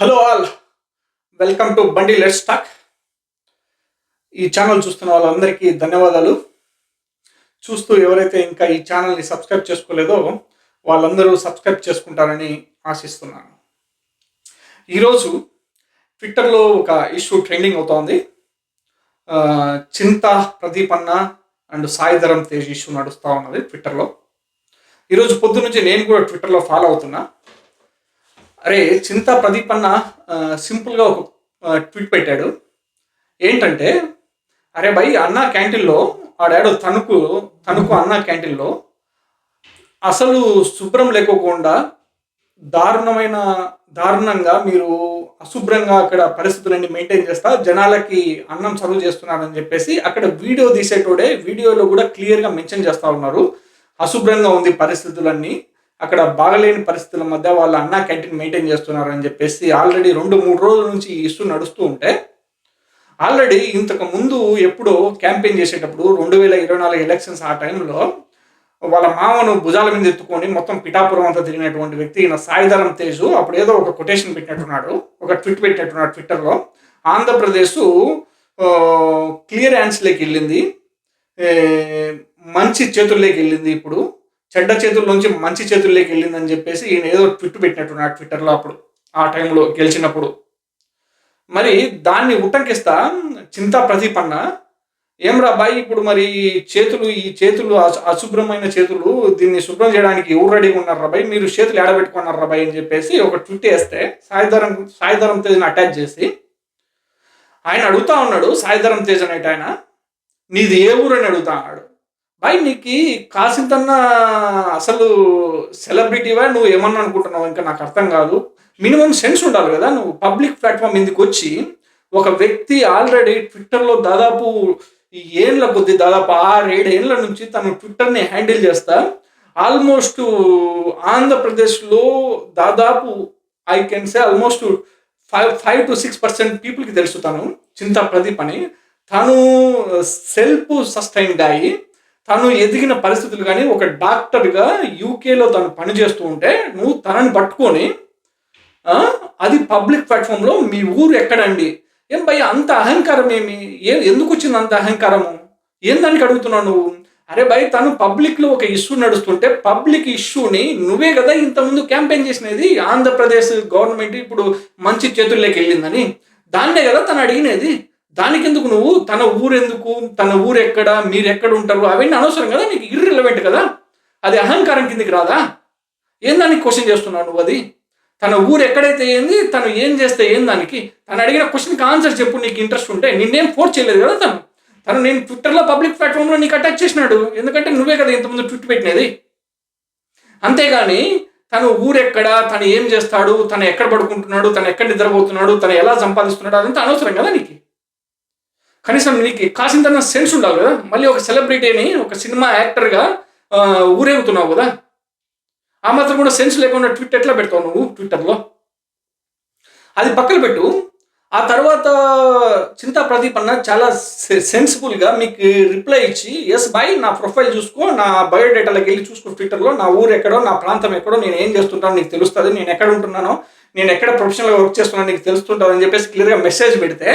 Hello all welcome to Bandi let's talk ఈ channel చూస్తున్న వాళ్ళందరికీ ధన్యవాదాలు. చూస్తూ ఎవరైతే ఇంకా ఈ ఛానల్ని సబ్స్క్రైబ్ చేసుకోలేదో వాళ్ళందరూ సబ్స్క్రైబ్ చేసుకుంటారని ఆశిస్తున్నాను. ఈరోజు ట్విట్టర్లో ఒక ఇష్యూ ట్రెండింగ్ అవుతోంది. చింత ప్రదీప్ అన్న అండ్ సాయిధరం తేజ్ ఇష్యూ నడుస్తూ ఉన్నది ట్విట్టర్లో ఈరోజు పొద్దు నుంచి నేను కూడా ట్విట్టర్లో ఫాలో అవుతున్నా. అరే చింత ప్రదీప్ అన్న సింపుల్గా ఒక ట్వీట్ పెట్టాడు. ఏంటంటే అరే భయ్ అన్న క్యాంటీన్లో ఆడాడు తణుకు తణుకు అన్న క్యాంటీన్లో అసలు శుభ్రం లేకోకుండా దారుణమైన దారుణంగా మీరు అశుభ్రంగా అక్కడ పరిస్థితులన్నీ మెయింటైన్ చేస్తా జనాలకి అన్నం సర్వ్ చేస్తున్నారని చెప్పేసి అక్కడ వీడియో తీసేటోడే వీడియోలో కూడా క్లియర్గా మెన్షన్ చేస్తూ ఉన్నారు. అశుభ్రంగా ఉంది పరిస్థితులన్నీ. అక్కడ బాగలేని పరిస్థితుల మధ్య వాళ్ళ అన్నా క్యాంటీన్ మెయింటైన్ చేస్తున్నారు అని చెప్పేసి ఆల్రెడీ రెండు మూడు రోజుల నుంచి ఈ ఇష్యూ నడుస్తూ ఉంటే ఆల్రెడీ ఇంతకు ముందు ఎప్పుడో క్యాంపెయిన్ చేసేటప్పుడు రెండు వేల ఇరవై నాలుగు ఎలక్షన్స్ ఆ టైంలో వాళ్ళ మామను భుజాల మీద ఎత్తుకొని మొత్తం పిఠాపురం అంతా తిరిగినటువంటి వ్యక్తి ఈయన సాయిధరం తేజు అప్పుడు ఏదో ఒక కొటేషన్ పెట్టినట్టున్నాడు ఒక ట్విట్ పెట్టినట్టున్నాడు ట్విట్టర్లో. ఆంధ్రప్రదేశ్ క్లియర్ హ్యాండ్స్లోకి వెళ్ళింది మంచి చేతుల్లోకి వెళ్ళింది ఇప్పుడు. చెడ్డ చేతుల్లోంచి మంచి చేతుల్లోకి వెళ్ళిందని చెప్పేసి ఈయన ఏదో ట్విట్ పెట్టినట్టున్నాడు ట్విట్టర్లో అప్పుడు ఆ టైంలో గెలిచినప్పుడు. మరి దాన్ని ఉటంకిస్తా చింతా ప్రదీప్ ఏం రాబాయి ఇప్పుడు మరి చేతులు ఈ చేతులు అశు- అశుభ్రమైన చేతులు దీన్ని శుభ్రం చేయడానికి ఎవరు రెడీగా ఉన్నారు రాబాయి మీరు చేతులు ఏడబెట్టుకున్నారు రాబాయి అని చెప్పేసి ఒక ట్విట్ వేస్తే సాయిధరం సాయిధరం తేజ్ని అటాచ్ చేసి ఆయన అడుగుతా ఉన్నాడు సాయిధరం తేజ్ అనేట ఆయన నీది ఏ ఊరు? అని అడుగుతా అన్నాడు బాయ్ నీకు కాసింతన్నా అసలు సెలబ్రిటీవా నువ్వు ఏమన్నా అనుకుంటున్నావు? ఇంకా నాకు అర్థం కాదు. మినిమం సెన్స్ ఉండాలి కదా? నువ్వు పబ్లిక్ ప్లాట్ఫామ్ మీదకి వచ్చి ఒక వ్యక్తి ఆల్రెడీ ట్విట్టర్లో దాదాపు ఏళ్ళ కొద్ది దాదాపు ఆరేడు ఏళ్ళ నుంచి తను ట్విట్టర్ని హ్యాండిల్ చేస్తా. ఆల్మోస్ట్ ఆంధ్రప్రదేశ్లో దాదాపు I can say almost five five to six percent పీపుల్కి తెలుసు తను చింత ప్రదీప్ అని. తను సెల్ఫ్ సస్టైన్డ్ అయ్యి తను ఎదిగిన పరిస్థితులు కానీ ఒక డాక్టర్గా యూకేలో తను పనిచేస్తూ ఉంటే నువ్వు తనని పట్టుకొని అది పబ్లిక్ ప్లాట్ఫామ్లో మీ ఊరు ఎక్కడండి? ఏం భయ అంత అహంకారం ఏమి? ఏ ఎందుకు వచ్చింది అంత అహంకారము? ఏందానికి అడుగుతున్నావు నువ్వు? అరే భయ్ తను పబ్లిక్లో ఒక ఇష్యూ నడుస్తుంటే పబ్లిక్ ఇష్యూని నువ్వే కదా ఇంతకుముందు క్యాంపెయిన్ చేసినది? ఆంధ్రప్రదేశ్ గవర్నమెంట్ ఇప్పుడు మంచి చేతుల్లోకి వెళ్ళిందని. దాన్నే కదా తను అడిగినది. దానికెందుకు నువ్వు? తన ఊరెందుకు? తన ఊరు ఎక్కడ మీరు ఎక్కడ ఉంటారు అవన్నీ అనవసరం కదా? నీకు ఇర్రిలవెంట్ కదా? అది అహంకారం కిందికి రాదా? ఏం దానికి క్వశ్చన్ చేస్తున్నావు నువ్వు అది? తన ఊరు ఎక్కడైతే ఏంది? తను ఏం చేస్తే ఏం దానికి? తను అడిగిన క్వశ్చన్కి ఆన్సర్ చెప్పు నీకు ఇంట్రెస్ట్ ఉంటే. నిన్నేం ఫోర్స్ చేయలేదు కదా తను? తను నేను ట్విట్టర్లో పబ్లిక్ ప్లాట్ఫామ్లో నీకు అటాచ్ చేసినాడు. ఎందుకంటే నువ్వే కదా ఇంతకుముందు ట్విట్ పెట్టినది. అంతేగాని తను ఊరెక్కడ? తను ఏం చేస్తాడు? తను ఎక్కడ పడుకుంటున్నాడు? తను ఎక్కడ నిద్రపోతున్నాడు? తను ఎలా సంపాదిస్తున్నాడు? అదంతా అనవసరం కదా నీకు? కనీసం నీకు కాసింత సెన్స్ ఉండాలి కదా. మళ్ళీ ఒక సెలబ్రిటీని ఒక సినిమా యాక్టర్గా ఊరేగుతున్నావు కదా. ఆ మాత్రం కూడా సెన్స్ లేకుండా ట్విట్ ఎట్లా పెడతావు నువ్వు ట్విట్టర్లో? అది పక్కన పెట్టు. ఆ తర్వాత చింతా ప్రదీప్ అన్న చాలా సెన్సిబుల్గా మీకు రిప్లై ఇచ్చి ఎస్ బాయ్ నా ప్రొఫైల్ చూసుకో నా బయోడేటాలోకి వెళ్ళి చూసుకో ట్విట్టర్లో. నా ఊరు ఎక్కడో నా ప్రాంతం ఎక్కడో నేను ఏం చేస్తుంటాను నీకు తెలుస్తుంది. నేను ఎక్కడ ఉంటున్నానో నేను ఎక్కడ ప్రొఫెషనల్గా వర్క్ చేస్తున్నాను నీకు తెలుస్తుంటాను అని చెప్పేసి క్లియర్గా మెసేజ్ పెడితే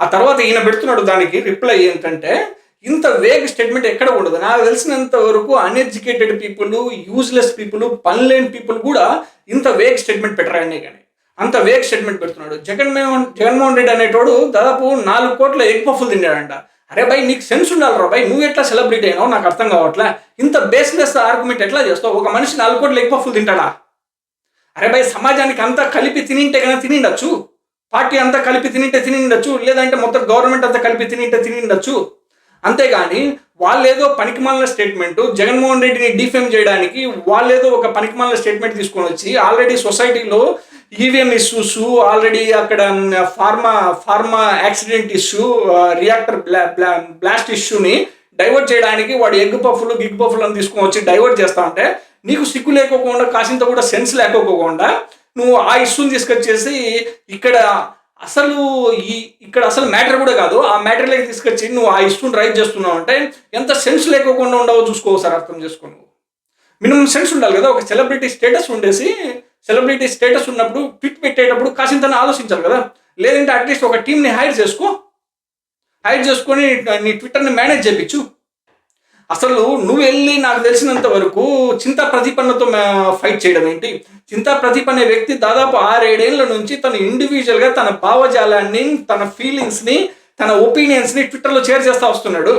ఆ తర్వాత ఈయన పెడుతున్నాడు దానికి రిప్లై ఏంటంటే ఇంత వేగ్ స్టేట్మెంట్ ఎక్కడ ఉండదు. నాకు తెలిసినంత వరకు అన్ఎడ్యుకేటెడ్ పీపుల్ యూజ్లెస్ పీపుల్ పనిలేని పీపుల్ కూడా ఇంత వేగ్ స్టేట్మెంట్ పెట్టరాయనే కానీ. అంత వేగ్ స్టేట్మెంట్ పెడుతున్నాడు. జగన్మోహన్ జగన్మోహన్ రెడ్డి అనేటోడు దాదాపు నాలుగు కోట్ల ఎగ్ పఫులు తిన్నాడంట. అరే భయ్ నీకు సెన్స్ ఉండాలి రా భయ్ నువ్వు ఎట్లా సెలబ్రిటీ అయినావు? నాకు అర్థం కావట్లే. ఇంత బేస్లెస్ ఆర్గ్యుమెంట్ ఎట్లా చేస్తావు? ఒక మనిషి నాలుగు కోట్ల ఎగ్ పఫులు తింటాడా? అరే భయ్ సమాజానికి అంతా కలిపి తినింటే కన్నా తినిండొచ్చు. పార్టీ అంతా కలిపి తినింటే తినిండొచ్చు లేదంటే మొత్తం గవర్నమెంట్ అంతా కలిపి తినింటే తినిండొచ్చు. అంతేగాని వాళ్ళేదో పనికిమాలిన స్టేట్మెంట్ జగన్మోహన్ రెడ్డిని డిఫేమ్ చేయడానికి వాళ్ళేదో ఒక పనికిమాలిన స్టేట్మెంట్ తీసుకొని వచ్చి ఆల్రెడీ సొసైటీలో ఈవీఎం ఇష్యూస్ ఆల్రెడీ అక్కడ pharma pharma accident issue reactor bla blast ఇష్యూని డైవర్ట్ చేయడానికి వాడు ఎగ్ పఫ్లు గిగ్ పఫ్లు అని తీసుకొని వచ్చి డైవర్ట్ చేస్తా ఉంటే నీకు సిగ్గు లేకోకుండా కాసింత కూడా సెన్స్ లేకోకుండా నువ్వు ఆ ఇష్యూని తీసుకొచ్చేసి ఇక్కడ అసలు ఈ ఇక్కడ అసలు మ్యాటర్ కూడా కాదు ఆ మ్యాటర్లోకి తీసుకొచ్చి నువ్వు ఆ ఇష్యూని రైట్ చేస్తున్నావు అంటే ఎంత సెన్స్ లేకోకుండా ఉండవో చూసుకో సార్ అర్థం చేసుకో నువ్వు. మినిమం సెన్స్ ఉండాలి కదా ఒక సెలబ్రిటీ స్టేటస్ ఉండేసి సెలబ్రిటీ స్టేటస్ ఉన్నప్పుడు ట్విట్ పెట్టేటప్పుడు కాసింత ఆలోచించాలి కదా. లేదంటే అట్లీస్ట్ ఒక టీంని హైర్ చేసుకో. హైర్ చేసుకొని నీ ట్విట్టర్ని మేనేజ్ చేయించు. అసలు నువ్వు వెళ్ళి నాకు తెలిసినంత వరకు చింతా ప్రతిపన్నతో ఫైట్ చేయడం ఏంటి? చింతా ప్రతిప అనే వ్యక్తి దాదాపు ఆరేడేళ్ళ నుంచి తను ఇండివిజువల్గా తన భావజాలాన్ని తన ఫీలింగ్స్ని తన ఒపీనియన్స్ని ట్విట్టర్లో షేర్ చేస్తూ వస్తున్నాడు.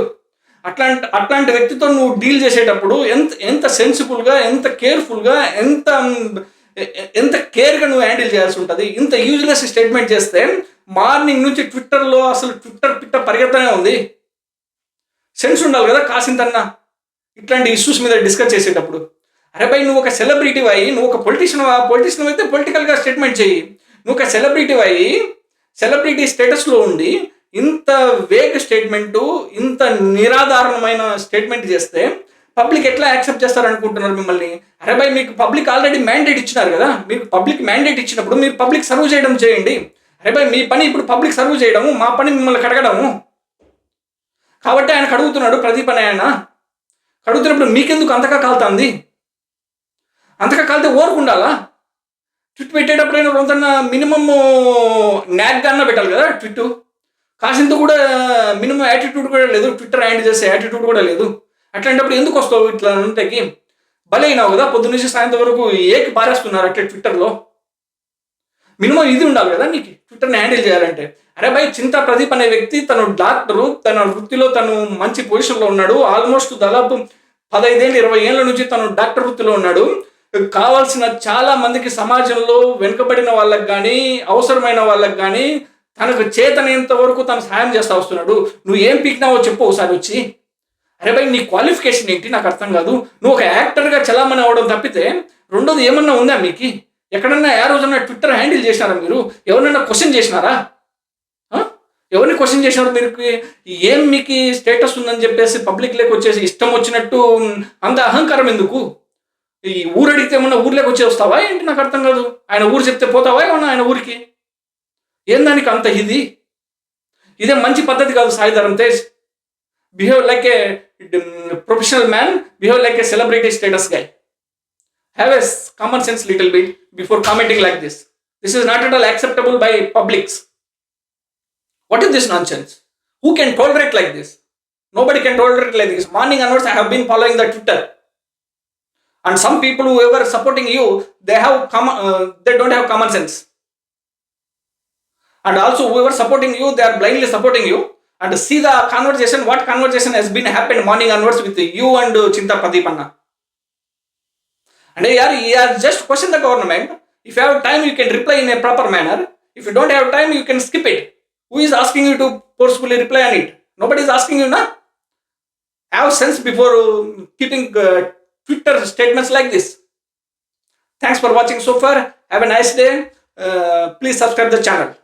అట్లాంటి అట్లాంటి వ్యక్తితో నువ్వు డీల్ చేసేటప్పుడు ఎంత ఎంత సెన్సిబుల్గా ఎంత కేర్ఫుల్గా ఎంత ఎంత కేర్గా నువ్వు హ్యాండిల్ చేయాల్సి ఉంటుంది? ఇంత యూజ్లెస్ స్టేట్మెంట్ చేస్తే మార్నింగ్ నుంచి ట్విట్టర్లో అసలు ట్విట్టర్ పిట్ట పరిగెత్తనే ఉంది. సెన్స్ ఉండాలి కదా కాసింతన్నా? ఇట్లాంటి ఇష్యూస్ మీద డిస్కస్ చేసేటప్పుడు. అరే భయ్ నువ్వు ఒక సెలబ్రిటీ అయ్యి నువ్వు ఒక పొలిటీషియన్ పొలిటీషియన్ అయితే పొలిటికల్గా స్టేట్మెంట్ చెయ్యి. నువ్వు ఒక సెలబ్రిటీ అయ్యి సెలబ్రిటీ స్టేటస్లో ఉండి ఇంత వేగ్ స్టేట్మెంటు ఇంత నిరాధారణమైన స్టేట్మెంట్ చేస్తే పబ్లిక్ ఎట్లా యాక్సెప్ట్ చేస్తారు అనుకుంటున్నారు మిమ్మల్ని? అరే భయ్ మీకు పబ్లిక్ ఆల్రెడీ మ్యాండేట్ ఇచ్చినారు కదా? మీకు పబ్లిక్ మ్యాండేట్ ఇచ్చినప్పుడు మీరు పబ్లిక్ సర్వ్ చేయడం చేయండి. అరే భయ్ మీ పని ఇప్పుడు పబ్లిక్ సర్వ్ చేయడము మా పని మిమ్మల్ని కడగడము. కాబట్టి ఆయన కడుగుతున్నాడు ప్రదీప్ అని ఆయన. కడుగుతున్నప్పుడు మీకెందుకు అంతగా కాలుతుంది? అంతగా కాలితే ఉండాలా? ట్విట్ పెట్టేటప్పుడు అయినా మినిమమ్ న్యాక్గా అన్న పెట్టాలి కదా ట్విట్ కాసింత కూడా మినిమం యాటిట్యూడ్ కూడా లేదు. ట్విట్టర్ హ్యాండ్ చేసే యాటిట్యూడ్ కూడా లేదు. అట్లాంటప్పుడు ఎందుకు వస్తావు ఇట్లా అంతకి? బలైనావు కదా పొద్దు నుంచి సాయంత్రం వరకు ఏకి పారేస్తున్నారు అట్లా ట్విట్టర్లో. మినిమం ఇది ఉండాలి కదా నీకు. ట్విట్టర్ని హ్యాండిల్ చేయాలంటే అరే భాయ్ చింతా ప్రదీప్ అనే వ్యక్తి తను డాక్టరు తన వృత్తిలో తను మంచి పొజిషన్లో ఉన్నాడు. ఆల్మోస్ట్ దాదాపు పదైదేళ్ళు ఇరవై ఏళ్ళ నుంచి తను డాక్టర్ వృత్తిలో ఉన్నాడు. కావాల్సిన చాలా మందికి సమాజంలో వెనుకబడిన వాళ్ళకి కానీ అవసరమైన వాళ్ళకి కానీ తనకు చేతనేంత వరకు తను సాయం చేస్తా వస్తున్నాడు. నువ్వు ఏం పీకినావో చెప్పు ఒకసారి వచ్చి. అరే భాయ్ నీ క్వాలిఫికేషన్ ఏంటి? నాకు అర్థం కాదు. నువ్వు ఒక యాక్టర్గా చలామణి అవ్వడం తప్పితే రెండోది ఏమన్నా ఉందా మీకు? ఎక్కడన్నా ఏ రోజన్నా ట్విట్టర్ హ్యాండిల్ చేసినారా మీరు? ఎవరినైనా క్వశ్చన్ చేసినారా? ఎవరిని క్వశ్చన్ చేసినారు మీరు? ఏం మీకు స్టేటస్ ఉందని చెప్పేసి పబ్లిక్ లేక వచ్చేసి ఇష్టం వచ్చినట్టు అంత అహంకారం ఎందుకు? ఈ ఊరు అడిగితే ఏమన్నా ఊర్లోకి వచ్చి వస్తావా? ఏంటి నాకు అర్థం కాదు. ఆయన ఊరు చెప్తే పోతావా ఏమన్నా ఆయన ఊరికి? ఏం దానికి అంత ఇది? ఇదే మంచి పద్ధతి కాదు Saidharam Tej behave like a professional man behave like a celebrity status guy. have a common sense little bit before commenting like this. This is not at all acceptable by publics. What is this nonsense? Who can tolerate like this? Nobody can tolerate like this. Morning onwards, I have been following the Twitter, and some people who were supporting you, they have come, uh, they don't have common sense. And also, who were supporting you, they are blindly supporting you. And see the conversation, what conversation has been happened morning onwards with you and Chinta Padipanna. And you just question the government. If you have time, you can reply in a proper manner. If you don't have time, you can skip it. Who is asking you to forcefully reply on it? Nobody is asking you, na? Have sense before uh, keeping uh, Twitter statements like this. Thanks for watching so far. Have a nice day. Uh, please subscribe the channel.